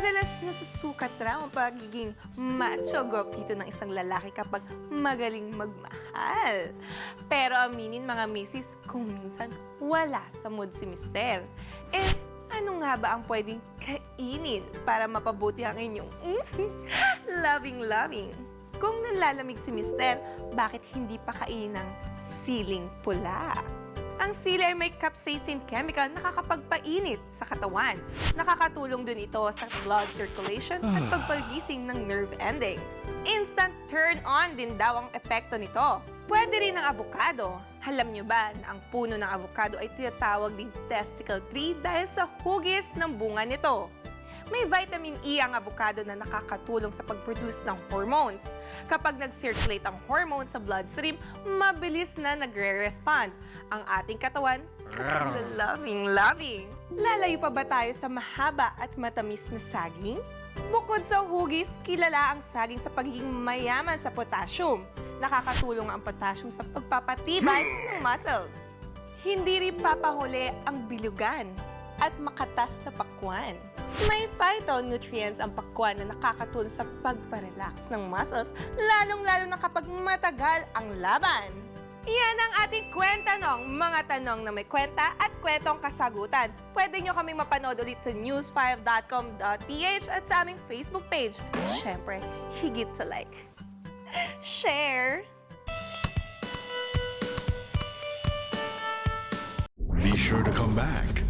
Madalas nasusukat raw ang pagiging macho gopito ng isang lalaki kapag magaling magmahal. Pero aminin mga misis kung minsan wala sa mood si mister. Eh, ano nga ba ang pwedeng kainin para mapabuti ang inyong loving-loving? Kung nanlalamig si mister, bakit hindi pa kainin ng siling pula? Ang sili ay may capsaicin chemical na nakakapagpainit sa katawan. Nakakatulong din ito sa blood circulation at pagpagising ng nerve endings. Instant turn-on din daw ang epekto nito. Pwede rin ang avocado. Alam nyo ba na ang puno ng avocado ay tinatawag din testicle tree dahil sa hugis ng bunga nito? May vitamin E ang avocado na nakakatulong sa pag-produce ng hormones. Kapag nag-circulate ang hormones sa bloodstream, mabilis na nagre-respond ang ating katawan sa loving-loving. Lalayo pa ba tayo sa mahaba at matamis na saging? Bukod sa hugis, kilala ang saging sa pagiging mayaman sa potassium. Nakakatulong ang potassium sa pagpapatibay ng muscles. Hindi rin papahuli ang bilugan at makatas na pakwan. May phytonutrients ang pakwan na nakakatulong sa pagparelax ng muscles, lalong-lalo na kapag matagal ang laban. Yan ang ating kwentanong, mga tanong na may kwenta at kwentong kasagutan. Pwede nyo kaming mapanood ulit sa news5.com.ph at sa aming Facebook page. Siyempre, higit sa like. Share! Be sure to come back.